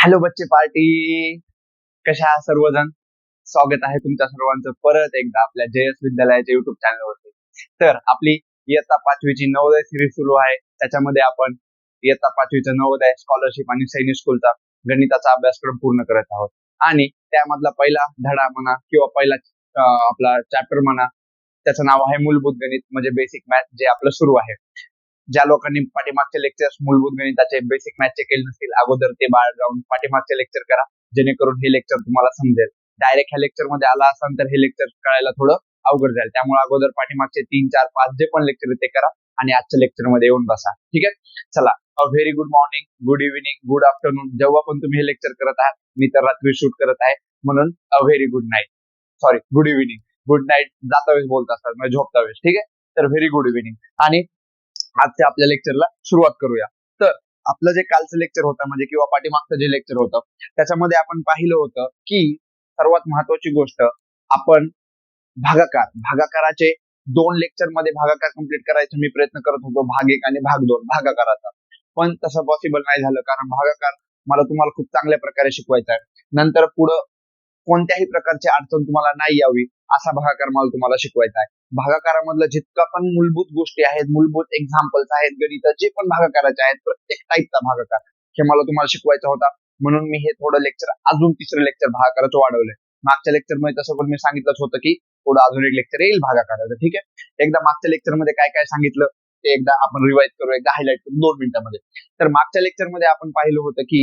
Hello बच्चे party कशा सर्वजण? स्वागत आहे तुमच्या सर्वांचं परत एकदा आपल्या जयस विद्यालयाच्या युट्यूब चॅनलवरती तर आपली इयत्ता पाचवीची नवोदय सिरीज सुरू आहे. त्याच्यामध्ये आपण इयत्ता पाचवीचा नवोदय स्कॉलरशिप आणि सैनिक स्कूलचा गणिताचा अभ्यासक्रम पूर्ण करत आहोत. आणि त्यामधला पहिला धडा म्हणा किंवा पहिला आपला चॅप्टर म्हणा त्याचं नाव आहे मूलभूत गणित म्हणजे बेसिक मॅथ जे आपलं सुरू आहे. ज्या लोकांनी पाठीमागचे लेक्चर्स मूलभूत गणिताचे बेसिक मॅथचे केले नसतील अगोदर ते बाळ जाऊन पाठीमागचे लेक्चर करा जेणेकरून हे लेक्चर तुम्हाला समजेल. डायरेक्ट ह्या लेक्चरमध्ये आला असाल तर हे लेक्चर कळायला थोडं अवघड जाईल. त्यामुळे अगोदर पाठीमागचे तीन चार पाच जे पण लेक्चर ते करा आणि आजच्या लेक्चरमध्ये येऊन बसा. ठीक आहे? चला a very good morning good evening good afternoon जेव्हा पण तुम्ही हे लेक्चर करत आहात मी तर रात्री शूट करत आहे. म्हणून a very good night sorry good evening good night जाता वेळेस बोलत असतात म्हणजे झोपता वेळेस. ठीक आहे? तर व्हेरी गुड इव्हिनिंग आणि आजच्या आपल्या लेक्चरला सुरुवात करूया. तर आपलं जे कालचं लेक्चर होतं म्हणजे किंवा पाठीमागचं जे लेक्चर होतं त्याच्यामध्ये आपण पाहिलं होतं की सर्वात महत्वाची गोष्ट आपण भागाकार भागाकाराचे दोन लेक्चरमध्ये भागाकार कंप्लीट करायचा मी प्रयत्न करत होतो भाग एक आणि भाग दोन भागाकाराचा. पण तसं पॉसिबल नाही झालं कारण भागाकार मला तुम्हाला खूप चांगल्या प्रकारे शिकवायचा आहे. नंतर पुढं कोणत्याही प्रकारची अडचण तुम्हाला नाही यावी असा भागाकार मला तुम्हाला शिकवायचा आहे. भागाकारामधलं जितका पण मूलभूत गोष्टी आहेत मूलभूत एक्झाम्पल्स आहेत गणित जे पण भागाकाराचे आहेत प्रत्येक टाईपचा भागाकार हे मला तुम्हाला शिकवायचा होता. म्हणून मी हे थोडं लेक्चर अजून तिसरं लेक्चर भागाकाराचं वाढवलंय. मागच्या लेक्चरमध्ये तसं पण मी सांगितलंच होतं की पुढे अजून एक लेक्चर येईल भागाकाराचं ठीक आहे? एकदा मागच्या लेक्चरमध्ये काय काय सांगितलं ते एकदा आपण रिवाइज करू एकदा हायलाइट करू दोन मिनिटांमध्ये. तर मागच्या लेक्चरमध्ये आपण पाहिलं होतं की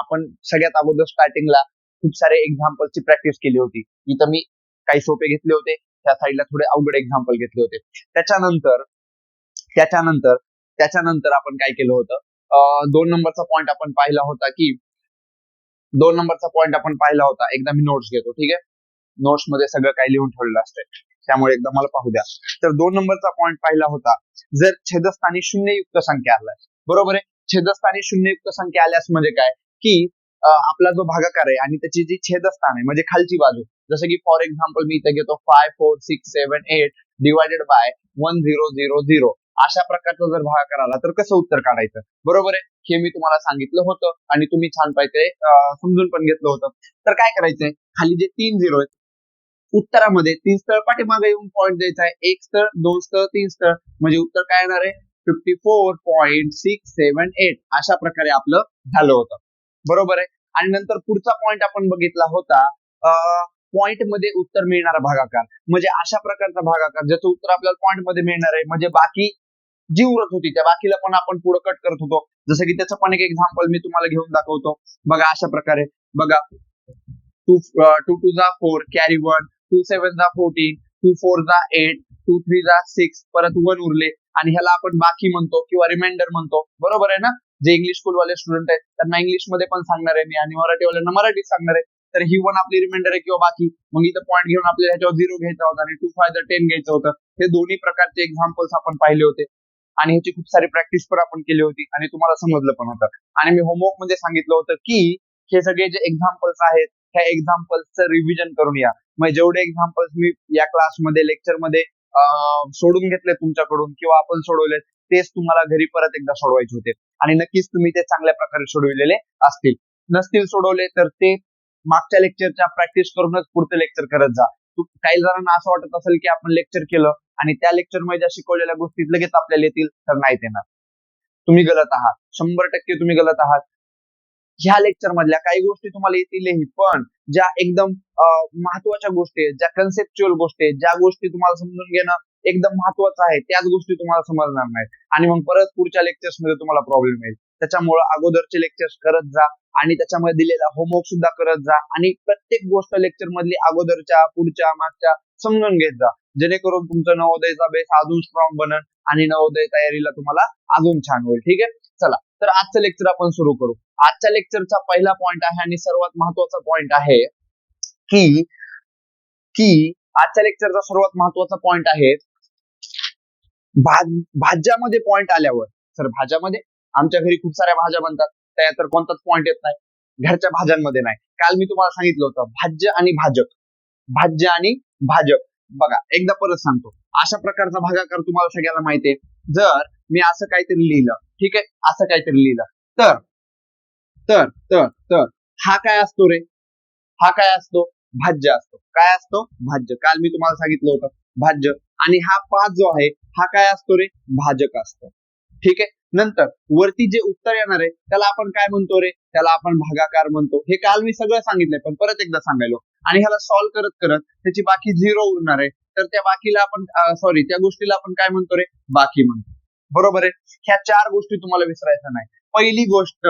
आपण सगळ्यात अगोदर स्टार्टिंगला खूप सारे एक्झाम्पलची प्रॅक्टिस केली होती. इथं मी काही सोपे घेतले होते. त्या साईडला थोडे अवघड एक्झाम्पल घेतले होते. त्याच्यानंतर त्याच्यानंतर त्याच्यानंतर आपण काय केलं होतं? दोन नंबरचा पॉइंट आपण पाहिला होता की दोन नंबरचा पॉइंट आपण पाहिला होता. एकदा मी नोट्स घेतो ठीक आहे? नोट्समध्ये सगळं काही लिहून ठेवलेलं असतंय त्यामुळे एकदा मला पाहू द्या. तर दोन नंबरचा पॉइंट पाहिला होता. जर छेदस्थानी शून्ययुक्त संख्या आलाय बरोबर आहे? छेदस्थानी शून्ययुक्त संख्या आल्यास म्हणजे काय? की आपला जो भागाकार आहे आणि त्याची जी छेदस्थान आहे म्हणजे खालची बाजू जसं की फॉर एक्झाम्पल मी इथे घेतो five four six seven eight divided by one zero zero zero अशा प्रकारचा जर भागाकार आला तर कसं उत्तर काढायचं? बरोबर आहे? हे मी तुम्हाला सांगितलं होतं आणि तुम्ही छान पाहिजे समजून पण घेतलं होतं. तर काय करायचंय? खाली जे तीन झिरो आहेत उत्तरामध्ये तीन स्थळ पाठीमागे येऊन पॉईंट द्यायचा आहे. एक स्थळ दोन स्थळ तीन स्थळ. म्हणजे उत्तर काय येणार आहे? Fifty four point six seven eight अशा प्रकारे आपलं झालं होतं. बरोबर आहे? आणि नंतर पुढचा पॉईंट आपण बघितला होता पॉइंटमध्ये उत्तर मिळणारा भागाकार. म्हणजे अशा प्रकारचा भागाकार. ज्याचं उत्तर आपल्याला पॉइंटमध्ये मिळणार आहे. म्हणजे बाकी जी उरत होती त्या बाकीला पण आपण पुढे कट करत होतो. जसं की त्याचं पण एक एक्झाम्पल मी तुम्हाला घेऊन दाखवतो. बघा अशा प्रकारे. बघा टू टू टू जा four carry one two seven जा फोर्टीन टू फोर जा एट टू थ्री जा सिक्स परत वन उरले. आणि ह्याला आपण बाकी म्हणतो किंवा रिमाइंडर म्हणतो. बरोबर आहे ना? जे इंग्लिश स्कूल वाले स्टुडंट आहेत त्यांना इंग्लिशमध्ये पण सांगणार आहे. मी आणि मराठीवाल्यांना मराठीत सांगणार आहे. तर ही वन आपली रिमाइंडर आहे किंवा बाकी. मग इथं पॉईंट घेऊन आपल्याला ह्याच्यावर झिरो घ्यायचा होता आणि टू फाय टेन घ्यायचं होतं हे दोन्ही प्रकारचे एक्झाम्पल्स आपण पाहिले होते. आणि ह्याची खूप सारी प्रॅक्टिस पण आपण केली होती आणि तुम्हाला समजलं पण होतं. आणि मी होमवर्कमध्ये सांगितलं होतं की हे सगळे जे एक्झाम्पल्स आहेत ह्या एक्झाम्पल्सचं रिव्हिजन करून या. मग जेवढे एक्झाम्पल्स मी या क्लासमध्ये लेक्चरमध्ये सोडून घेतले तुमच्याकडून किंवा आपण सोडवले तेच तुम्हाला घरी परत एकदा सोडवायचे होते. आणि नक्कीच तुम्ही ते चांगल्या प्रकारे सोडविलेले असतील. नसतील सोडवले तर ते मागच्या लेक्चरच्या प्रॅक्टिस करूनच पुढचं लेक्चर करत जा. काही जणांना असं वाटत असेल की आपण लेक्चर केलं आणि त्या लेक्चरमध्ये ज्या शिकवलेल्या गोष्टी लगेच आपल्याला येतील तर नाही येणार. तुम्ही गलत आहात. शंभर टक्के तुम्ही गलत आहात. ह्या लेक्चर मधल्या काही गोष्टी तुम्हाला येतीलही पण ज्या एकदम अं, महत्त्वाच्या गोष्टी आहेत ज्या कन्सेप्च्युअल गोष्टी आहेत ज्या गोष्टी तुम्हाला समजून घेणं एकदम महत्वाचं आहे त्याच गोष्टी तुम्हाला समजणार नाहीत. आणि मग परत पुढच्या लेक्चर्समध्ये तुम्हाला प्रॉब्लेम येईल. त्याच्यामुळे अगोदरचे लेक्चर्स करत जा. आणि त्याच्यामध्ये दिलेला होमवर्क सुद्धा करत जा. आणि प्रत्येक गोष्ट लेक्चर मधली अगोदरच्या पुढच्या मागच्या समजून घेत जा. जेणेकरून तुमचं नवोदयचा बेस अजून स्ट्रॉंग बनन आणि नवोदय तयारीला तुम्हाला अजून छान होईल. ठीक आहे? चला तर आजचं लेक्चर आपण सुरू करू. आजच्या लेक्चरचा पहिला पॉइंट आहे आणि सर्वात महत्त्वाचा पॉइंट आहे की की आजच्या लेक्चरचा सर्वात महत्त्वाचा पॉइंट आहे भाज्यामध्ये पॉइंट आल्यावर. सर भाज्यामध्ये आमच्या घरी खूप साऱ्या भाज्या बनतात. त्या तर कोणताच पॉइंट येत नाही. घरच्या भाज्यांमध्ये नाही. काल मी तुम्हाला सांगितलं होतं भाज्य आणि भाजक. भाज्य आणि भाजक. बघा एकदा परत सांगतो. अशा प्रकारचा भागाकार तुम्हाला सगळ्याला माहिती आहे. जर मी असं काहीतरी लिहिलं ठीक आहे? असं काहीतरी लिहिलं. तर तर तर तर हा काय असतो रे? हा काय असतो? भाज्य असतो. काय असतो? भाज्य. काल मी तुम्हाला सांगितलं होतं भाज्य. आणि हा पाच जो आहे हा काय असतो रे? भाजक असतो. ठीक आहे? नंतर वरती जे उत्तर येणार आहे त्याला आपण काय म्हणतो रे? त्याला आपण भागाकार म्हणतो. हे काल मी सगळं सांगितलंय पण परत एकदा सांगायलो. आणि ह्याला सॉल्व्ह करत करत त्याची बाकी झिरो उरणार आहे. तर त्या बाकीला आपण सॉरी त्या गोष्टीला आपण काय म्हणतो रे? बाकी म्हणतो. बरोबर आहे? ह्या चार गोष्टी तुम्हाला विसरायच्या नाही. पहिली गोष्ट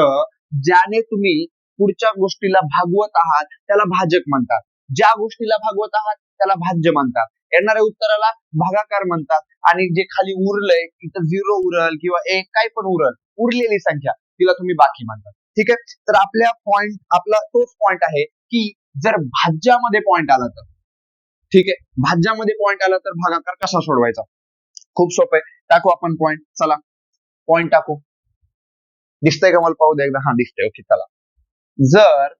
ज्याने तुम्ही पुढच्या गोष्टीला भागवत आहात त्याला भाजक म्हणतात. ज्या गोष्टीला भागवत आहात त्याला भाज्य म्हणतात. येणाऱ्या उत्तराला भागाकार म्हणतात. आणि जे खाली उरलंय तिथं झिरो उरल किंवा एक काय पण उरल उरलेली संख्या तिला तुम्ही बाकी म्हणतात. ठीक आहे? तर आपल्या पॉइंट आपला तोच पॉइंट आहे की जर भाज्यामध्ये पॉइंट आला तर. ठीक आहे? भाज्यामध्ये पॉइंट आला तर भागाकार कसा सोडवायचा? खूप सोपं आहे. टाकू आपण पॉइंट चला. पॉइंट टाकू. दिसतंय का मला? पाहू दे एकदा. हा दिसतंय. ओके चला. जर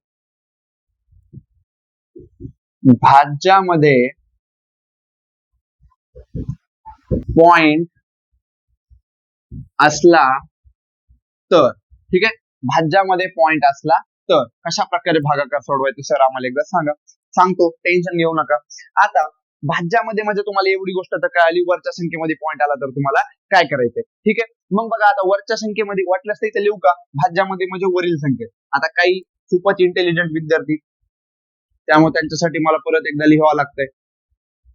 भाज्यामध्ये पॉइंट असला तर. ठीक आहे? भाज्यामध्ये पॉइंट असला तर. कशा प्रकारे भागाकार सोडवायचं सर? आम्हाला एकदा सांगा. सांगतो. टेन्शन घेऊ नका. आता भाज्यामध्ये म्हणजे तुम्हाला एवढी गोष्ट तर कळाली. वरच्या संख्येमध्ये पॉइंट आला तर तुम्हाला काय करायचंय? ठीक आहे? मग बघा आता वरच्या संख्येमध्ये वाटल्यास तर इथे लिहू का? भाज्यामध्ये म्हणजे वरील संख्येत आता काही खूपच इंटेलिजंट विद्यार्थी त्यामुळे त्यांच्यासाठी मला परत एकदा लिहावं लागतंय.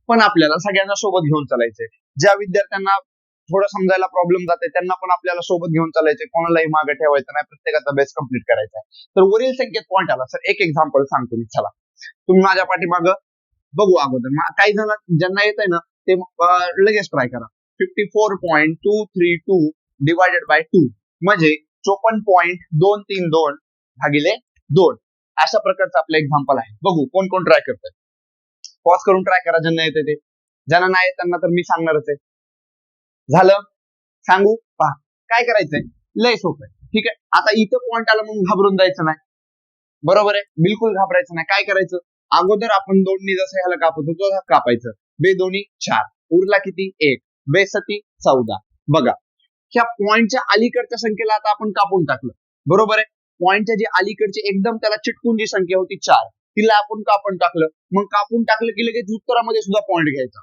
पण आपल्याला सगळ्यांना सोबत घेऊन चालायचंय. ज्या विद्यार्थ्यांना थोडं समजायला प्रॉब्लेम जाते त्यांना पण आपल्याला सोबत घेऊन चालायचे कोणालाही मागे ठेवायचं नाही प्रत्येकाचा बेस कंप्लीट करायचा आहे तर वरील संख्येत पॉईंट आला. सर एक एक्झाम्पल सांगतो मी. चला. तुम्ही माझ्या पाठीमाग बघू अगोदर. काही जण ज्यांना येत आहे ना ते लगेच ट्राय करा. Fifty four point two three two divided by two म्हणजे चोपन्न पॉईंट दोन तीन दोन भागिले दोन. अशा प्रकारचं आपलं एक्झाम्पल आहे. बघू कोण कोण ट्राय करतंय. पॉज करून ट्राय करा ज्यांना येते ते. ज्यांना नाही येत त्यांना तर मी सांगणारच आहे. झालं? सांगू? पहा. काय करायचंय? लय सोपं आहे. ठीक आहे? आता इथं पॉइंट आला म्हणून घाबरून जायचं नाही. बरोबर आहे? बिलकुल घाबरायचं नाही. काय करायचं? अगोदर आपण दोन्ही जसं ह्याला कापतो तसं कापायचं. बे दोन्ही चार. उरला किती? एक. बे सती चौदा. बघा. ह्या पॉइंटच्या अलीकडच्या संख्येला आता आपण कापून टाकलं. बरोबर आहे? पॉइंटच्या जी अलीकडची एकदम त्याला चिटकून जी संख्या होती चार. तिला आपण कापून टाकलं. मग कापून टाकलं की लगेच उत्तरामध्ये सुद्धा पॉइंट घ्यायचा.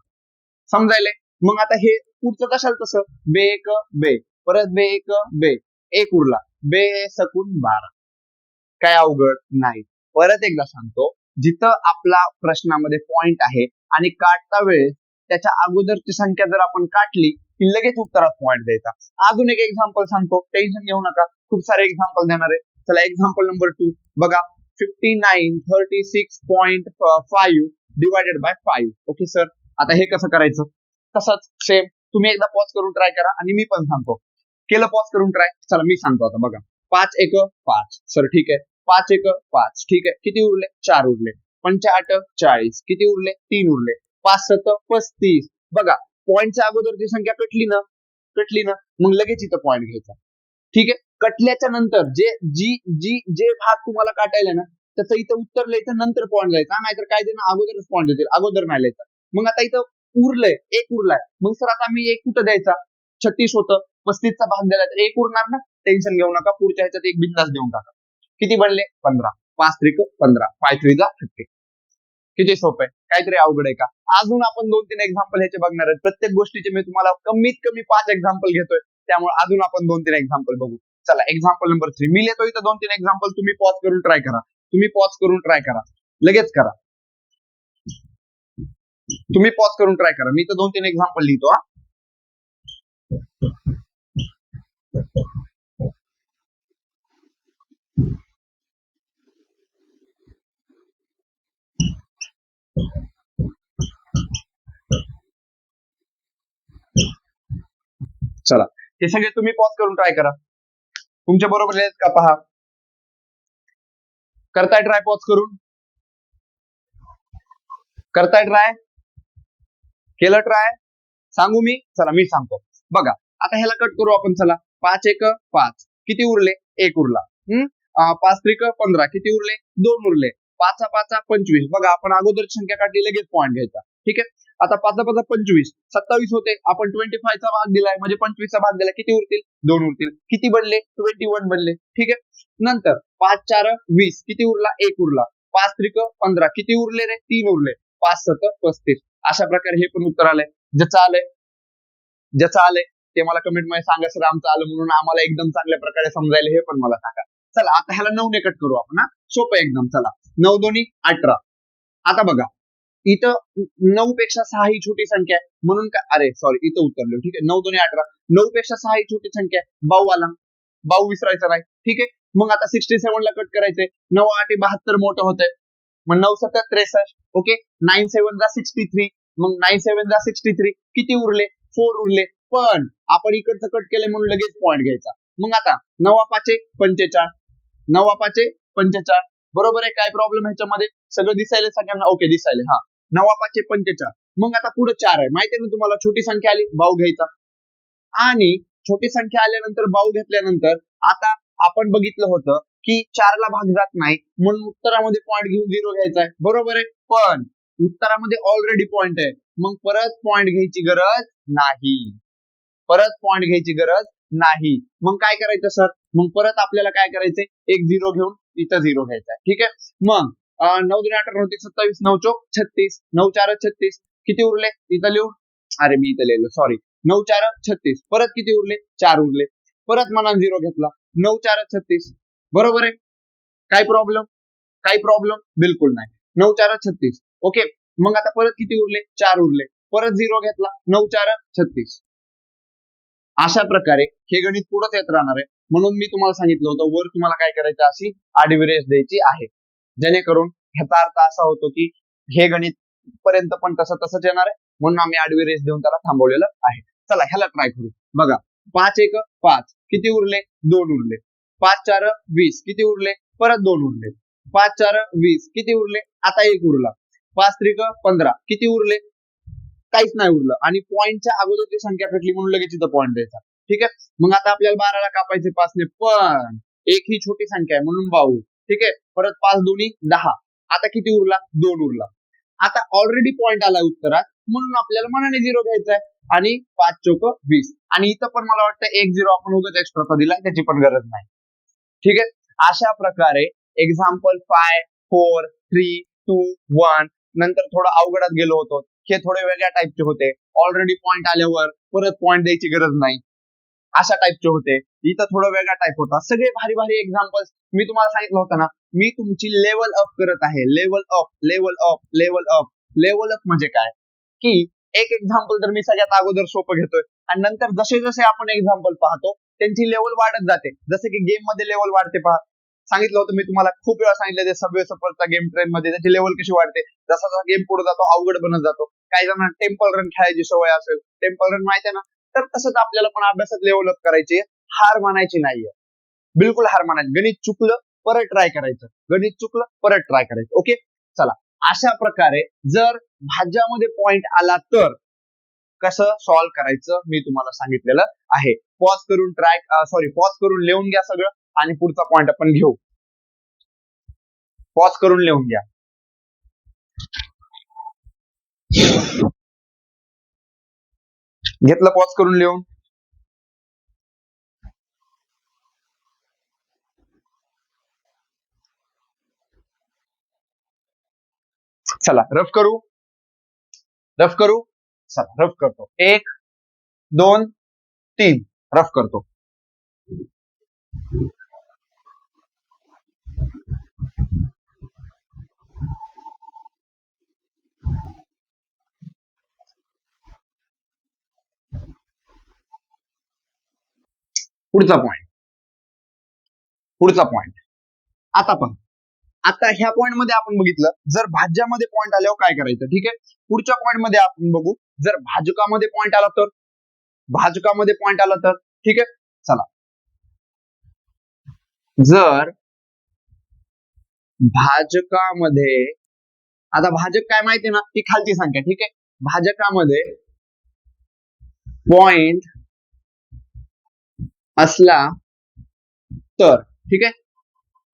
समजायले मग आता हे पुढचं कशाला तसं? बे एक बे. परत बे एक बे. एक उरला. बे सकून बारा. काय अवघड? नाही. परत एकदा सांगतो. जिथं आपला प्रश्नामध्ये पॉइंट आहे आणि काढता वेळेस त्याच्या अगोदरची संख्या जर आपण काढली की लगेच उत्तरात पॉइंट द्यायचा. अजून एक एक्झाम्पल सांगतो. टेन्शन घेऊ नका. खूप सारे एक्झाम्पल देणार आहे. चला एक्झाम्पल नंबर टू बघा. Fifty nine thirty six point five divided by five okay sir आता हे कसं करायचं? तसंच सेम तुम्ही एकदा पॉज करून ट्राय करा आणि मी पण सांगतो. केलं पॉज करून ट्राय चला मी सांगतो आता. बघा. पाच एक पाच. सर ठीक आहे. पाच एक पाच. ठीक आहे. किती उरले? चार उरले. पंचाहट चाळीस. किती उरले? तीन उरले. पाच सत पस्तीस. बघा पॉईंटच्या अगोदरची संख्या कटली ना? कटली ना? मग लगेच इथं पॉईंट घ्यायचा. ठीक आहे? कटल्याच्या नंतर जे जी जी जे भाग तुम्हाला काटायला ना त्याचं इथं उत्तर लिहायचं नंतर पॉईंट लिहायचा. नाहीतर काय देणं अगोदरच पॉईंट देतील. अगोदर नाही लिहायचा. मग आता इथं उरलंय एक उरलाय. मग सर आता मी एक कुठं द्यायचा? छत्तीस होतं पस्तीसचा भाग दिला तर एक उरणार ना? टेन्शन घेऊ नका पुढच्या ह्याच्यात एक बिंदास देऊन टाका. किती बनले? पंधरा. पाच त्रिक पंधरा. फाय थ्रीजा फिफ्टी. किती सोपं आहे? काहीतरी अवघड आहे का? अजून आपण दोन तीन एक्झाम्पल ह्याचे बघणार आहेत. प्रत्येक गोष्टीचे मी तुम्हाला कमीत कमी पाच एक्झाम्पल घेतोय. त्यामुळे अजून आपण दोन तीन एक्झाम्पल बघू. चला एक्झाम्पल नंबर थ्री मी लिहितो इथं दोन तीन एक्झाम्पल तुम्ही पॉज करून ट्राय करा. तुम्ही पॉज करून ट्राय करा. लगेच करा. तुम्ही पॉज करून ट्राय करा. मी तर दोन तीन एक्झाम्पल लिहितो हा. चला. हे सगळे तुम्ही पॉज करून ट्राय करा. तुमच्या बरोबर आहेत का पहा? करताय ट्राय पॉज करून? करताय ट्राय केलं ट्राय सांगू मी? चला मी सांगतो. बघा आता ह्याला कट करू आपण चला. पाच एक पाच. किती उरले? एक उरला. हम्म पाच त्रिक पंधरा. किती उरले? दोन उरले. पाचा पाचा पंचवीस. बघा आपण अगोदर संख्या काढली लगेच पॉईंट घ्यायचा. ठीक आहे? आता पाच पाच पंचवीस. सत्तावीस होते. आपण ट्वेंटी चा भाग दिलाय. म्हणजे पंचवीसचा भाग दिला. किती उरतील? दोन उरतील. किती बनले? ट्वेंटी वन बनले. ठीक आहे? नंतर पाच चार वीस. किती उरला? एक उरला. पाच त्रिक पंधरा. किती उरले रे? तीन उरले. पाच सत पस्तीस. अशा प्रकारे हे पण उत्तर आलंय. ज्याचं आलंय ज्याचं आलंय ते मला कमेंटमध्ये सांगा सर आमचं आलं म्हणून आम्हाला एकदम चांगल्या प्रकारे समजायला हे पण मला सांगा. चला आता ह्याला नऊ ने कट करू आपण हा. सोपं एकदम. चला. नऊ दोन्ही अठरा. आता बघा. इथं नऊ पेक्षा सहा ही छोटी संख्या आहे. म्हणून काय अरे सॉरी इथं उतरलो ठीक आहे नऊ दोन्ही अठरा. नऊ पेक्षा सहा ही छोटी संख्या आहे. बाऊ आला. बाऊ विसरायचा नाही. ठीक आहे? मग आता सिक्स्टी सेव्हन ला कट करायचंय. नऊ आठ बहात्तर मोठं होतंय. मग नऊ सत्तर त्रेसष्ट. ओके? नाईन सेव्हन जा सिक्स्टी थ्री मग नाईन सेव्हन जा सिक्स्टी थ्री किती उरले? फोर उरले. पण आपण इकडचं कट केलं म्हणून लगेच पॉईंट घ्यायचा. मग आता नवा पाचे पंचेचाळ. नवा पाचे पंचेचाळ. बरोबर आहे? काय प्रॉब्लेम ह्याच्यामध्ये सगळं दिसायला सगळ्यांना? ओके दिसायला हा. नवा पाचे पंचेचाळ मग आता पुढे चार आहे. माहितीये ना तुम्हाला? छोटी संख्या आली भाऊ घ्यायचा. आणि छोटी संख्या आल्यानंतर भाऊ घेतल्यानंतर आता आपण बघितलं होतं की चारला भाग जात नाही. म्हणून उत्तरामध्ये पॉईंट घेऊन झिरो घ्यायचा आहे. बरोबर आहे? पण उत्तरामध्ये ऑलरेडी पॉईंट आहे. मग परत पॉईंट घ्यायची गरज नाही. परत पॉईंट घ्यायची गरज नाही. मग काय करायचं सर? मग परत आपल्याला काय करायचंय? एक झिरो घेऊन इथं झिरो घ्यायचा आहे. ठीक आहे? मग नऊ दोन अठरा होते सत्तावीस नऊ चौक छत्तीस नऊ चार छत्तीस. किती उरले? इथं लिहू अरे मी इथं लिहिलो सॉरी नऊ चार छत्तीस. परत किती उरले? चार उरले. परत मनान झिरो घेतला. नऊ चार छत्तीस. बरोबर आहे? काय प्रॉब्लेम काही प्रॉब्लेम बिलकुल नाही. नऊ चार छत्तीस. ओके? मग आता परत किती उरले? चार उरले. परत झिरो घेतला. नऊ चार छत्तीस. अशा प्रकारे हे गणित पुढंच येत राहणार आहे. म्हणून मी तुम्हाला सांगितलं होतं वर तुम्हाला काय करायचं अशी आडवी द्यायची आहे. जेणेकरून ह्याचा अर्थ असा होतो की हे गणित पर्यंत पण तसं तसंच येणार आहे म्हणून आम्ही आडवी रेस देऊन त्याला थांबवलेलं आहे. चला ह्याला ट्राय करू. बघा पाच एक पाच. किती उरले? दोन उरले. पाच चार वीस. किती उरले? परत दोन उरले. पाच चार वीस. किती उरले? आता एक उरला. पाच त्रिक पंधरा. किती उरले? काहीच नाही उरलं. आणि पॉईंटच्या अगोदरची संख्या घटली म्हणून लगेच इथं पॉईंट द्यायचा. ठीक आहे? मग आता आपल्याला बाराला कापायचे पाचने. पण एक ही छोटी संख्या आहे म्हणून बाऊ ठीक आहे? परत पाच दोन्ही दहा. आता किती उरला? दोन उरला. आता ऑलरेडी पॉईंट आला उत्तरात. म्हणून आपल्याला मनाने झिरो घ्यायचा आहे आणि पाच चौक वीस. आणि इथं पण मला वाटतं एक झिरो आपण उगाच एक्स्ट्राचा दिला त्याची पण गरज नाही. ठीक आहे? अशा प्रकारे example five four three two one नंतर थोडं अवघडात गेलो होतो. हे थोडे वेगळ्या टाईपचे होते. ऑलरेडी पॉईंट आल्यावर परत पॉईंट द्यायची गरज नाही. अशा टाईपचे होते. इथं थोडं वेगळा टाईप होता. सगळे भारी भारी एक्झाम्पल्स मी तुम्हाला सांगितलं होतं ना मी तुमची लेवल अप करत आहे. Level up level up level up level up म्हणजे काय? की एक एक्झाम्पल तर मी सगळ्यात अगोदर सोपं घेतोय. आणि नंतर जसे जसे आपण एक्झाम्पल पाहतो त्यांची लेवल वाढत जाते. जसे की गेममध्ये लेवल वाढते पहा. सांगितलं होतं मी तुम्हाला खूप वेळा सांगितलं ते सबवे सफरचा गेम ट्रेन मध्ये त्याची लेवल कशी वाढते. जसा जसा गेम पुढे जातो अवघड बनत जातो. काही जणांना टेम्पल रन खेळायची सवय असेल. टेम्पल रन माहिती आहे ना? तर तसंच आपल्याला पण अभ्यासात लेवल अप करायचे. हार मानायची नाहीये. बिलकुल हार मानायची. गणित चुकलं परत ट्राय करायचं. गणित चुकलं परत ट्राय करायचं. ओके चला. अशा प्रकारे जर भाज्यामध्ये पॉइंट आला तर कसं सॉल्व्ह करायचं मी तुम्हाला सांगितलेलं आहे. पॉज करून ट्राय सॉरी पॉज करून लिहून घ्या सगळं आणि पुढचा पॉइंट आपण घेऊ. पॉज करून लिहून घ्या. घेतलं पॉज करून लिहून. चला रफ करू. रफ करू. चला रफ करतो. एक दोन तीन. रफ करतो. पुढचा पॉइंट पुढचा पॉइंट आता पहा. आता ह्या पॉइंटमध्ये आपण बघितलं जर भाज्यामध्ये पॉइंट आल्यावर काय करायचं? ठीक आहे? पुढच्या पॉइंटमध्ये आपण बघू. जर भाजकामध्ये पॉइंट आला तर? भाजकामध्ये पॉइंट आला तर? ठीक आहे? चला. जर भाजकामध्ये आता भाजक काय माहिती ना? ती खालची संख्या ठीक आहे? भाजकामध्ये पॉइंट असला तर ठीक आहे?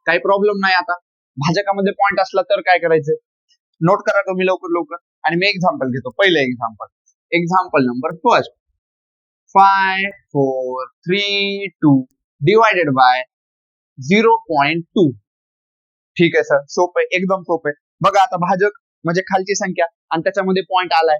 काही प्रॉब्लेम नाही आता. भाजकामध्ये पॉइंट असला तर काय करायचं? नोट करा तुम्ही लवकर लवकर. आणि मी एक्झाम्पल घेतो. पहिलं example example number first five four three two divided by zero point two ठीक आहे सर सोपं आहे. एकदम सोपं आहे. बघा आता भाजक म्हणजे खालची संख्या आणि त्याच्यामध्ये पॉईंट आलाय.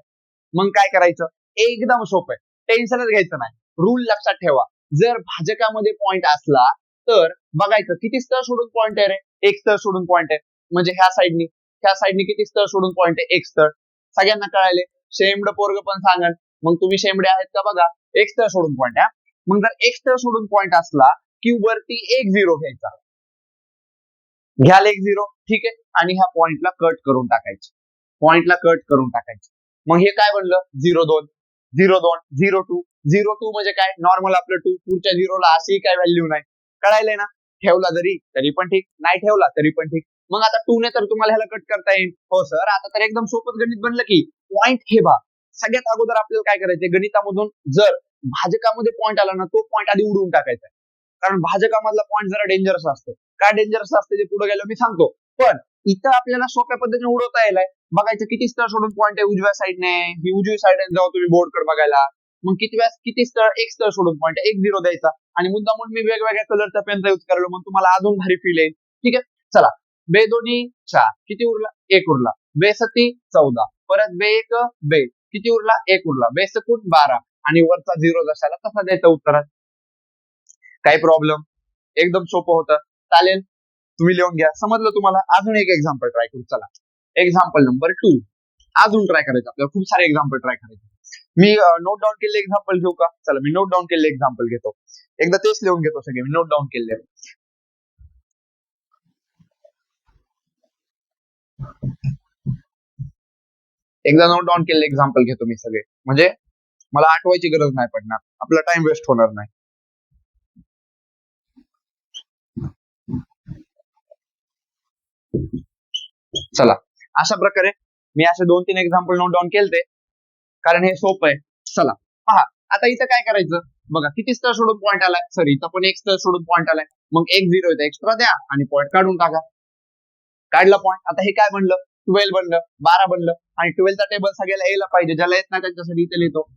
मग काय करायचं? एकदम सोपं आहे. टेन्शनच घ्यायचं नाही. रूल लक्षात ठेवा. जर भाजकामध्ये पॉईंट असला तर बघायचं किती स्तर सोडून पॉईंट आहे रे? एक स्तर सोडून पॉईंट आहे. म्हणजे ह्या साईडनी ह्या साईडनी किती स्तर सोडून पॉईंट आहे? एक स्तर सगळ्यांना कळाले शेमड पोरग पण सांगन. मग तुम्ही शेमडे आहेत का बघा? एक स्तर सोडून पॉईंट आहे मग जर एक स्तर सोडून पॉईंट असला की वरती एक झिरो घ्यायचा? घ्याल एक झिरो ठीक आहे? आणि ह्या पॉइंटला कट करून टाकायचे. पॉइंटला कट करून टाकायचे. मग हे काय बनलं? झिरो दोन. झिरो दोन झिरो टू. झिरो टू म्हणजे काय? नॉर्मल आपलं टू पुढच्या झिरोला अशी काय व्हॅल्यू नाही. कळायलंय ना? ठेवला जरी तरी पण ठीक. नाही ठेवला तरी पण ठीक. मग आता टू ने तर तुम्हाला ह्याला कट करता येईल. हो सर आता तर एकदम सोपं गणित बनलं की पॉईंट हे बा सगळ्यात अगोदर आपल्याला काय करायचंय? गणितामधून जर भाजकामध्ये पॉईंट आला ना तो पॉईंट आधी उडवून टाकायचा कारण भाजकामधला पॉईंट जरा डेंजरस असतो. काय डेंजरस असते ते पुढे गेलो मी सांगतो. पण इथं आपल्याला सोप्या पद्धतीने उडवता येईल बघायचं किती स्थळ सोडून पॉईंट आहे उजव्या साईडने ही उजवी साईड जाऊ तुम्ही बोर्डकडे बघायला. मग किती वेळा किती स्थळ? एक स्थळ सोडून पॉईंट एक झिरो द्यायचा. आणि मुद्दा म्हणून मी वेगवेगळ्या कलरचा पेनचा युज करलो मग तुम्हाला अजून भारी फील येईल. ठीक आहे? चला. बे दोन्ही चार. किती उरला? एक उरला. बे सती चौदा. परत बे एक बे. किती उरला? एक उरला. बे सकून बारा. आणि वरचा झिरो जशाला तसा द्यायचा उत्तरात. काही प्रॉब्लेम एकदम सोपं होतं. चालेल. तुम्ही लिहून घ्या. समजलं तुम्हाला? अजून एक एक्झाम्पल ट्राय करू. चला. एक्झाम्पल नंबर टू अजून ट्राय करायचं. आपल्याला खूप सारे एक्झाम्पल ट्राय करायचे. मी नोट डाऊन केलेले एक्झाम्पल घेऊ का? चला मी नोट डाऊन केलेले एक्झाम्पल घेतो. एकदा तेच लिहून घेतो सगळे. मी नोट डाऊन केले एकदा नोट डाऊन केलेले एक्झाम्पल घेतो मी सगळे. म्हणजे मला आठवायची गरज नाही पडणार. आपला टाइम वेस्ट होणार नाही. चला. अशा प्रकारे मी असे दोन तीन एक्झाम्पल नोट डाऊन केलते. कारण हे सोपं आहे. चला. पहा. आता इथं काय करायचं? बघा किती स्तर सोडून पॉईंट आलाय? सॉरी इथं पण एक स्तर सोडून पॉईंट आलाय. मग एक झिरो इथं एक्स्ट्रा द्या आणि पॉईंट काढून टाका. काढला पॉईंट आता हे काय बनलं? ट्वेल्व बनलं बारा बनलं आणि ट्वेल्वचा टेबल सगळ्याला यायला पाहिजे. ज्याला येत नाही त्यांच्यासाठी इथे लिहितो.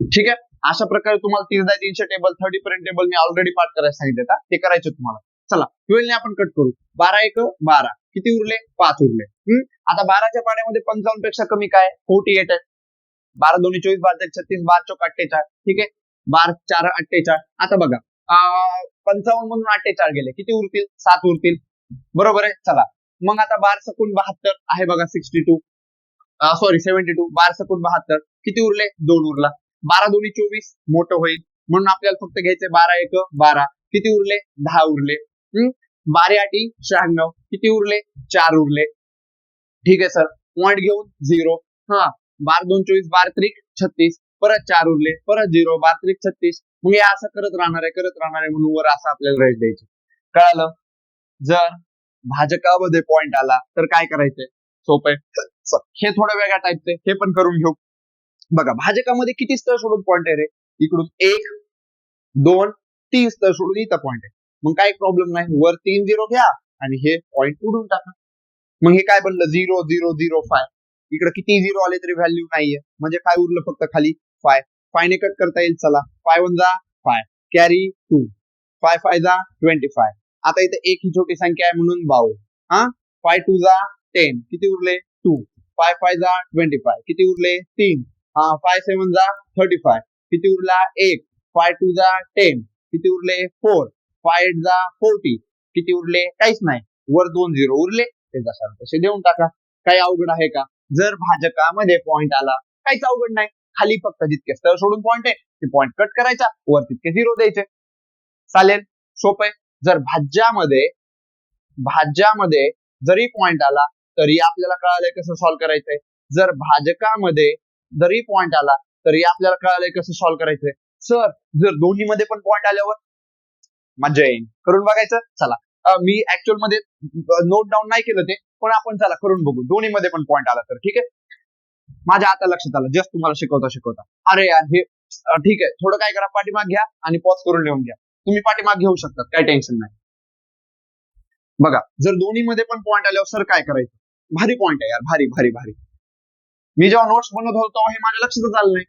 ठीक आहे? अशा प्रकारे तुम्हाला तीस दहा तीनशे टेबल थर्टी पर्यंत टेबल मी ऑलरेडी पाठ करायला सांगितले का ते करायचे तुम्हाला. चला ट्वेल्व ने आपण कट करू. बारा एक बारा. किती उरले? पाच उरले. हम्म? आता बाराच्या पाड्यामध्ये पंचावन्नपेक्षा कमी काय? फोर्टी एट आहे. बारा दोन्ही चोवीस बारा छत्तीस बार चौक अठ्ठेचाळ ठीक आहे? बार चार अठ्ठेचाळ आता बघा पंचावन्न मधून अठ्ठेचाळ गेले. किती उरतील? सात उरतील. बरोबर आहे? चला. मग आता बार सकून बहात्तर आहे बघा sixty two sorry seventy two बार सकून बहात्तर. किती उरले? दोन उरला. बारा दोन्ही चोवीस मोठं होईल. म्हणून आपल्याला फक्त घ्यायचंय बारा एक बारा. किती उरले? दहा उरले. हम्म? बारे आठी शहाण्णव. किती उरले? चार उरले. ठीक आहे सर पॉइंट घेऊन झिरो हा. बारा दोन चोवीस बार त्रिक छत्तीस. परत चार उरले. परत झिरो बार त्रिक छत्तीस. मग हे असं करत राहणार आहे करत राहणार आहे म्हणून वर असं आपल्याला रेट द्यायचे. कळालं? जर भाजकामध्ये पॉइंट आला तर काय करायचंय? सोपं आहे. हे थोडं वेगळ्या टाईपचे हे पण करून घेऊ. बघा भाजकामध्ये किती स्तर सोडून पॉइंट आहे रे? इकडून एक दोन तीन स्तर सोडून इथं पॉईंट आहे. मग काय प्रॉब्लेम नाही? वर तीन झिरो घ्या आणि हे पॉईंट उडून टाका. मग हे काय बनलं? झिरो झिरो झिरो फाय इकडे किती झिरो आले तरी व्हॅल्यू नाहीये. म्हणजे काय उरलं फक्त खाली? फाय फायने कट करता येईल चला. फाय वन जा five carry two five five जा ट्वेंटी फाय आता इथे एक ही छोटी संख्या आहे म्हणून बाऊ हा? फाय टू जा टेन किती उरले? टू फाय फाय जा ट्वेंटी फाय किती उरले? तीन. हा फाय सेवन जा थर्टी फाय किती उरला? एक. फाय टू जा टेन किती उरले? फोर फाय एट जा फोर्टी किती उरले? काहीच नाही. वर दोन झिरो उरले. ते जसा तसे देऊन टाका. काही अवघड आहे का? जर भाजकामध्ये पॉइंट आला काहीच अवघड नाही. खाली फक्त जितके स्तर सोडून पॉइंट आहे ते पॉइंट कट करायचा. वर तितके झिरो द्यायचे. चालेल? सोपं आहे. जर भाज्यामध्ये भाज्यामध्ये जरी पॉइंट आला तरी आपल्याला कळालंय कसं सॉल्व्ह करायचंय. जर भाजकामध्ये जरी पॉईंट आला तरी आपल्याला कळालंय कसं सॉल्व्ह करायचंय. सर जर दोन्ही मध्ये पण पॉईंट आल्यावर मजा येईल. करून बघायचं? चला. मी ऍक्च्युअलमध्ये नोट डाऊन नाही केलं ते पण आपण चला करून बघू. दोन्ही मध्ये पण पॉईंट आला तर ठीक आहे? माझ्या आता लक्षात आलं. जस्ट तुम्हाला शिकवता शिकवता. अरे यार हे ठीक आहे. थोडं काय करा पाठीमाग घ्या आणि पॉज करून लिहून घ्या. तुम्ही पाठीमाग घेऊ शकतात काय टेन्शन नाही. बघा जर दोन्ही मध्ये पण पॉईंट आल्यावर सर काय करायचं? भारी पॉईंट आहे यार. भारी भारी भारी. मी जेव्हा नोट्स बनवत होतो तेव्हा हे माझ्या लक्षातच आलं नाही.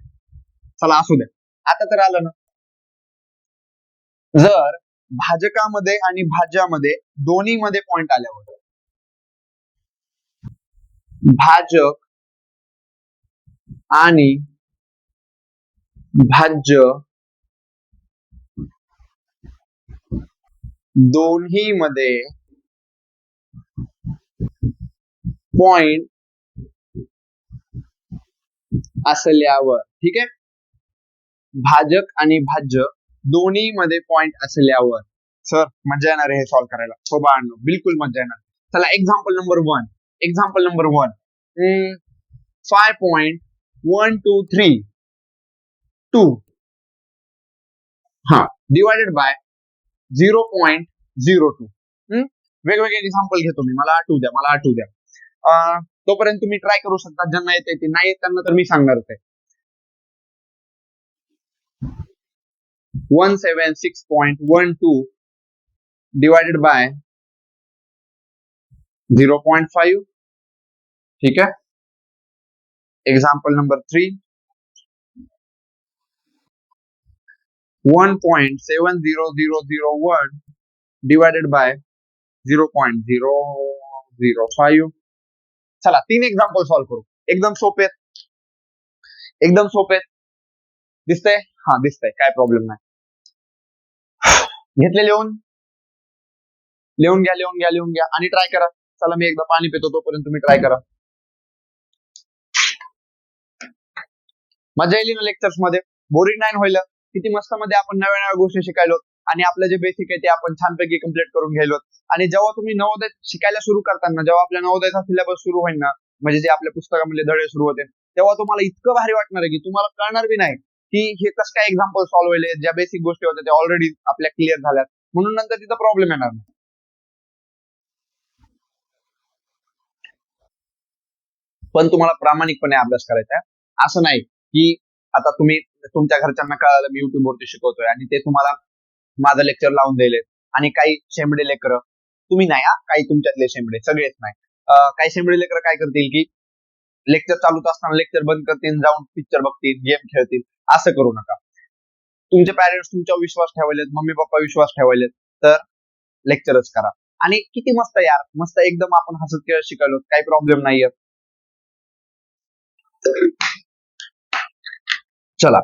चला असू द्या. आता तर आलं ना. जर भाजकामध्ये आणि भाज्यामध्ये दोन्ही मध्ये पॉईंट आल्यावर. भाजक आणि भाज्य दोन्ही मध्ये पॉइंट असल्यावर. ठीक आहे? भाजक आणि भाज्य दोन्ही मध्ये पॉइंट असल्यावर. सर मजा येणार आहे हे सॉल्व्ह करायला. हो बाळांनो बिलकुल मजा येणार. चला example number one example number one five point one two three two हा divided by zero point zero two वेगवेगळे एक्झाम्पल घेतो मी. मला आठवू द्या मला आठवू द्या. अं, तोपर्यंत तुम्ही ट्राय करू शकता. ज्यांना येते ते. नाही त्यांना तर मी सांगणार आहे. One seven six point one two divided by zero point five ठीक आहे? Example number three one point seven zero zero zero one divided by zero point zero zero five चला तीन एक्झाम्पल सॉल्व्ह करू. एकदम सोपे. आहेत. एकदम सोपे. आहेत. दिसतंय? हा दिसतंय. काय प्रॉब्लेम नाही. घेतले लिहून? लिहून घ्या लिहून घ्या लिहून घ्या. आणि ट्राय करा. चला मी एकदा पाणी पितो तोपर्यंत तुम्ही ट्राय करा. मजा येईल ना लेक्चर्समध्ये बोरिंग नाही होईल किती मस्त मध्ये आपण नव्या नव्या गोष्टी शिकायलो. आणि आपलं जे बेसिक आहे ते आपण छानपैकी कंप्लीट करून घ्यायलो. आणि जेव्हा तुम्ही नवोदय शिकायला सुरू करताना जेव्हा आपल्या नवोदयचा सिलेबस सुरू होईल ना म्हणजे जे आपल्या पुस्तकामधले धडे सुरू होते तेव्हा तुम्हाला इतकं भारी वाटणार आहे की तुम्हाला कळणार बी नाही की हे कसं काय एक्झाम्पल सॉल्व्ह होईल ज्या बेसिक गोष्टी होत्या त्या ऑलरेडी आपल्या क्लिअर झाल्यात. म्हणून नंतर तिथं प्रॉब्लेम येणार नाही. पण तुम्हाला प्रामाणिकपणे अभ्यास करायचा आहे. असं नाही की आता तुम्ही तुमच्या घरच्यांना कळालं मी युट्यूबवरती शिकवतोय आणि ते तुम्हाला माझं लेक्चर लावून दिले आणि काही शेंबडे लेकर. तुम्ही नाही हा? काही तुमच्यातले शेंबडे सगळेच नाही. काही शेंबडे लेकर काय करतील की लेक्चर चालूच असताना लेक्चर बंद करतील जाऊन पिक्चर बघतील गेम खेळतील. असं करू नका. तुमचे पॅरेंट्स तुमच्यावर विश्वास ठेवायलेत मम्मी पप्पा विश्वास ठेवायलेत तर लेक्चरच करा. आणि किती मस्त यार. मस्त एकदम आपण हसत खेळत शिकायलो. काही प्रॉब्लेम नाहीये. चला.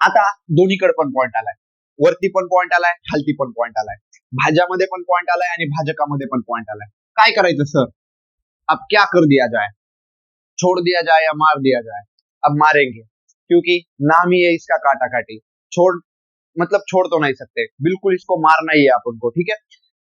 आता दोन्हीकडे पण पॉइंट आलाय. वरती पण पॉइंट आलाय, खालती पण पॉइंट आलाय. भाज्यामध्ये पण पॉइंट आलाय आणि भाजकामध्ये पण पॉइंट आलाय. काय करायचं सर अब क्या कर दिया जाए? छोड़ दिया जाए या मार दिया जाए? अब मारेंगे. क्योंकि नाम ही है इसका काटा काटी छोड़ मतलब छोड़ तो नहीं सकते. बिल्कुल इसको मारना ही है आप उनको, ठीक है?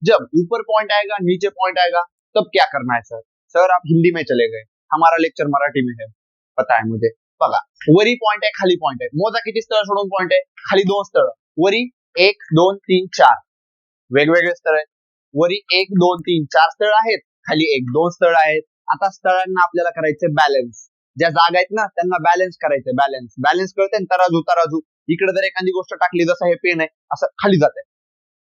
जब ऊपर पॉइंट आएगा, नीचे पॉइंट आएगा, तब क्या करना है सर सर आप हिंदी में चले गए. हमारा लेक्चर मराठी में है. पता है मुझे. बघा वरी पॉइंट आहे खाली पॉइंट आहे मोजा किती स्थळ सोडून पॉइंट आहे खाली दोन स्थळ वरी एक दोन तीन चार. वेगवेगळे स्थळ आहेत. वरी एक दोन तीन चार स्थळ आहेत. खाली एक दोन स्थळ आहेत. आता स्थळांना आपल्याला करायचे बॅलन्स ज्या जागा आहेत ना त्यांना बॅलन्स करायचे बॅलन्स बॅलन्स कळते ना तराजू तराजू. इकडे जर एखादी गोष्ट टाकली जसं हे पेन आहे असं खाली जाते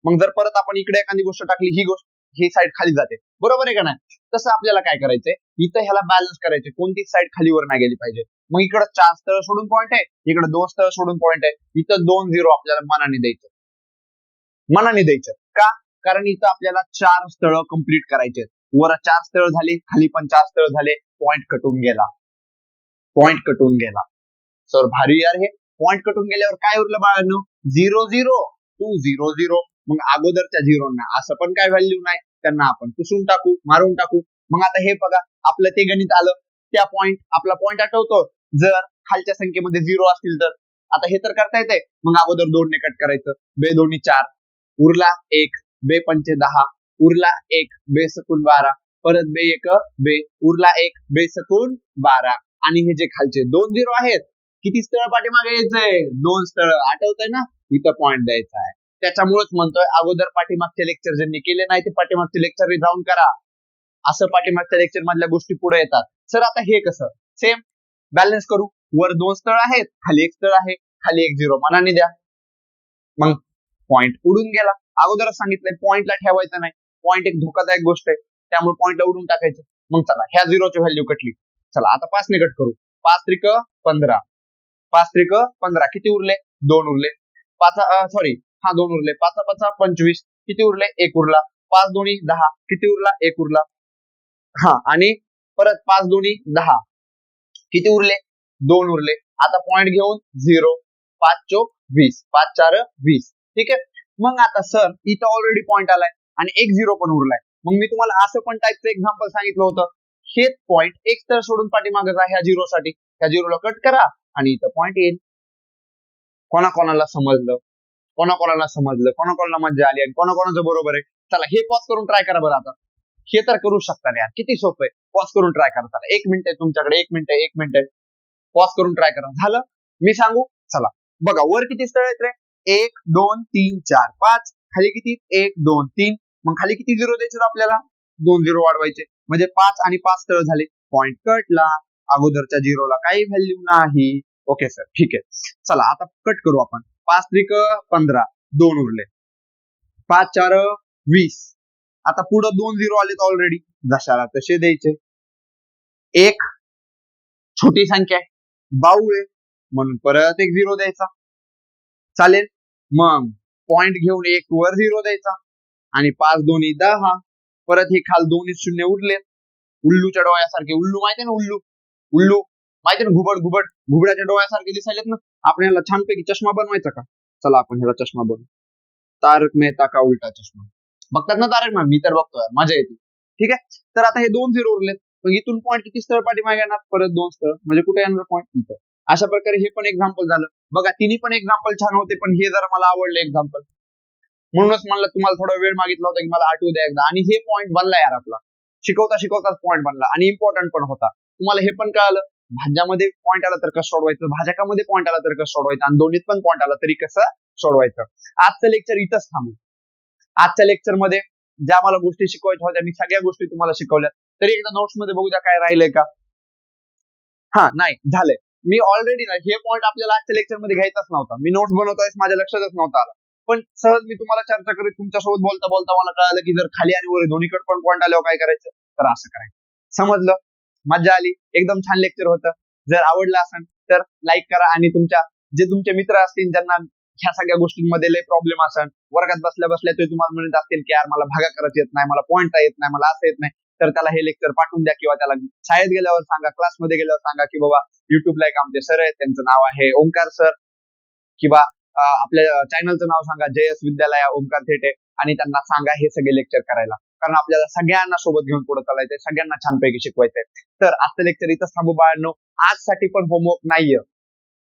मग जर परत आपण इकडे एखादी गोष्ट टाकली ही गोष्ट ही साईड खाली जाते. बरोबर आहे का नाही? तसं आपल्याला काय करायचंय? इथं ह्याला बॅलन्स करायचे कोणतीच साईड खालीवर नाही गेली पाहिजे. मग इकडं चार स्थळ सोडून पॉईंट आहे इकडे दोन स्थळ सोडून पॉईंट आहे. इथं दोन झिरो आपल्याला मनाने द्यायचं. मनाने द्यायचं. का? कारण इथं आपल्याला चार स्थळ कंप्लीट करायचे वर चार स्थळ झाले खाली पण चार स्थळ झाले पॉइंट कटून गेला. पॉइंट कटून गेला. सर भारी यार हे. पॉइंट कटून गेल्यावर काय उरलं बाळांनो? Zero zero two zero zero मग अगोदरच्या झिरोना असं पण काय व्हॅल्यू नाही. त्यांना आपण पुसून टाकू मारून टाकू. मग आता हे बघा आपलं ते गणित आलं. त्या पॉइंट आपला पॉइंट आठवतो. जर खालच्या संख्येमध्ये झिरो असतील तर. आता हे तर करता येते मग अगोदर दोन ने कट करायचं. बे दोन्ही चार. उरला एक बे पंचे दहा. उरला एक बे सकून बारा. परत बे एक बे. उरला एक बे सकून बारा. आणि हे जे खालचे दोन झिरो आहेत किती स्थळ पाठीमागे यायचंय? दोन स्थळ. आठवतंय ना? इथं पॉइंट द्यायचा आहे. त्याच्यामुळेच म्हणतोय अगोदर पाठीमागचे लेक्चर ज्यांनी केले नाही ते पाठीमागचे लेक्चर जाऊन करा. असं पाठीमागच्या लेक्चर मधल्या गोष्टी पुढे येतात. सर आता हे कसं? सेम बॅलन्स करू. वर दोन स्थळ आहेत खाली एक स्थळ आहे खाली एक झिरो मनाने द्या. मग पॉइंट उडून गेला. अगोदरच सांगितलंय पॉइंटला ठेवायचं नाही. पॉईंट एक धोकादायक गोष्ट आहे. त्यामुळे पॉईंटला उडून टाकायचं. मग चला ह्या झिरोची व्हॅल्यू कटली. चला आता पाच ने कट करू. पाच त्रिक पंधरा. पाच त्रिक पंधरा. किती उरले? दोन उरले. पाच सॉरी हा दोन उरले. पाच पाच पंचवीस. किती उरले? एक उरला. पाच दोन्ही दहा. किती उरला? एक उरला. हा आणि परत पाच दोन्ही दहा. किती उरले? दोन उरले. आता पॉइंट घेऊन झिरो पाच चोक वीस. पाच चार वीस. ठीक आहे? मग आता सर इथं ऑलरेडी पॉईंट आलाय आणि एक झिरो पण उरलाय. मग मी तुम्हाला असं पण टाईपचं एक्झाम्पल सांगितलं होतं. हेच पॉईंट एक तर सोडून पाठीमागच आहे ह्या झिरो साठी. ह्या झिरोला कट करा आणि इथं पॉईंट येईल. कोणाकोणाला समजलं? कोणाकोणाला समजलं? कोणाकोणाला मजा आली आणि कोणाकोणाचं बरोबर आहे? चला हे पॉज करून ट्राय करा बरं आता. हे तर करू शकता यार. किती सोपं आहे. पॉज करून ट्राय करा. चला एक मिनिट आहे तुमच्याकडे एक मिनिट आहे एक मिनिट आहे. पॉज करून ट्राय करा. झालं? मी सांगू? चला. बघा वर किती स्थळ आहेत रे? एक दोन तीन चार पाच. खाली किती? एक दोन तीन. मग खाली किती झिरो द्यायचे आपल्याला? दोन झिरो वाढवायचे. म्हणजे पाच आणि पाच स्थळ झाले. पॉइंट कटला अगोदरच्या झिरोला काही व्हॅल्यू नाही. ओके सर ठीक आहे. चला आता कट करू आपण. पाच त्रिक पंधरा. दोन उरले. पाच चार वीस. आता पुढं दोन झिरो आलेत ऑलरेडी जशाला तसे द्यायचे? एक छोटी संख्या आहे. बाऊ आहे. म्हणून परत एक झिरो द्यायचा. चालेल? मग पॉइंट घेऊन एक वर झिरो द्यायचा. आणि पाच दोन्ही दहा. परत हे खाल दोन्ही शून्य उरले. उल्लूच्या डोळ्यासारखे उल्लू. माहितीये ना उल्लू? उल्लू. माहितीये ना घुबड घुबड? घुबड्याच्या डोळ्यासारखे दिसायलेत ना? आपण याला छानपैकी चष्मा बनवायचा का? चला आपण ह्याला चष्मा बनवू. तारक मेहता का उलटा चष्मा? बघतात ना तारक मॅम मी तर बघतोय. मजा येते. ठीक आहे? तर आता हे दोन झिरो उरलेत. मग इथून पॉईंट किती स्थळ पाठीमागे येणार? परत दोन स्थळ. म्हणजे कुठे येणार पॉईंट इथं. अशा प्रकारे हे पण एक्झाम्पल झालं. बघा तिन्ही पण एक्झाम्पल छान होते पण हे जरा मला आवडलं एक्झाम्पल म्हणूनच म्हणलं तुम्हाला थोडा वेळ मागितला होता की मला आठवू द्या एकदा. आणि हे पॉईंट बनला यार आपला. शिकवता शिकवताच पॉईंट बनला. आणि इम्पॉर्टंट पण होता. तुम्हाला हे पण कळालं. भाज्यामध्ये पॉईंट आला तर कसं सोडवायचं? भाजकामध्ये पॉईंट आला तर कसं सोडवायचं? आणि दोन्हीत पण पॉईंट आला तरी कसं सोडवायचं? आजचं लेक्चर इथंच थांबू. आजच्या लेक्चरमध्ये ज्या मला गोष्टी शिकवायच्या होत्या मी सगळ्या गोष्टी तुम्हाला शिकवल्या तरी एकदा नोट्समध्ये बघू द्या काय राहिलंय का. हा नाही झालंय. मी ऑलरेडी ना हे पॉईंट आपल्याला आजच्या लेक्चरमध्ये घ्यायचाच नव्हता. मी नोट्स बनवतोय माझ्या लक्षातच नव्हता आला. पण सहज मी तुम्हाला चर्चा करीत तुमच्यासोबत बोलता बोलता मला कळालं की जर खाली आणि वर दोन्हीकडे पण पॉईंट आल्यावर काय करायचं? तर असं करायचं. समजलं? मजा आली. एकदम छान लेक्चर होतं. जर आवडलं असेल तर लाईक करा आणि तुमच्या जे तुमचे मित्र असतील ज्यांना ह्या सगळ्या गोष्टींमध्ये लय प्रॉब्लेम असेल वर्गात बसल्या बसल्या ते तुम्हाला म्हणत असतील की यार मला भागा करत येत नाही मला पॉईंट येत नाही मला असं येत नाही. तर त्याला हे लेक्चर पाठवून द्या किंवा त्याला शाळेत गेल्यावर सांगा क्लासमध्ये गेल्यावर सांगा की बाबा युट्यूबला एक आमचे सर आहेत त्यांचं नाव आहे ओंकार सर किंवा आपल्या चॅनलचं नाव सांगा जयस एस विद्यालय ओंकार थेटे. आणि त्यांना सांगा हे सगळे लेक्चर करायला. कारण आपल्याला सगळ्यांना सोबत घेऊन पुढे चालायचंय सगळ्यांना छानपैकी शिकवायचंय. तर आजचं लेक्चर इथं थांबू बाळांनो. आजसाठी पण होमवर्क नाहीये.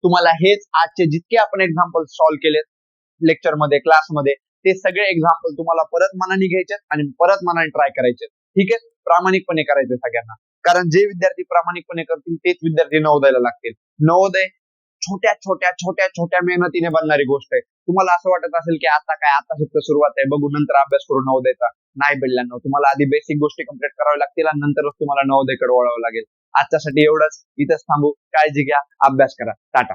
तुम्हाला हेच आजचे जितके आपण एक्झाम्पल सॉल्व्ह केलेत लेक्चरमध्ये क्लासमध्ये ते सगळे एक्झाम्पल तुम्हाला परत मनाने घ्यायचे आणि परत मनाने ट्राय करायचे ठीक आहे? प्रामाणिकपणे करायचे सगळ्यांना. कारण जे विद्यार्थी प्रामाणिकपणे करतील तेच विद्यार्थी नवोदयला लागतील. नवोदय छोट्या छोट्या छोट्या छोट्या मेहनतीने बनणारी गोष्ट आहे. तुम्हाला असं वाटत असेल की आता काय आता फक्त सुरुवात आहे. बघू नंतर अभ्यास करू नवोदयचा. नाही बिल्लांनो तुम्हाला आधी बेसिक गोष्टी कंप्लीट कराव्या लागतील आणि नंतरच तुम्हाला नवोदयकडे वळावं लागेल. आजच्यासाठी एवढंच. इथंच थांबू. काळजी घ्या. अभ्यास करा. टाटा.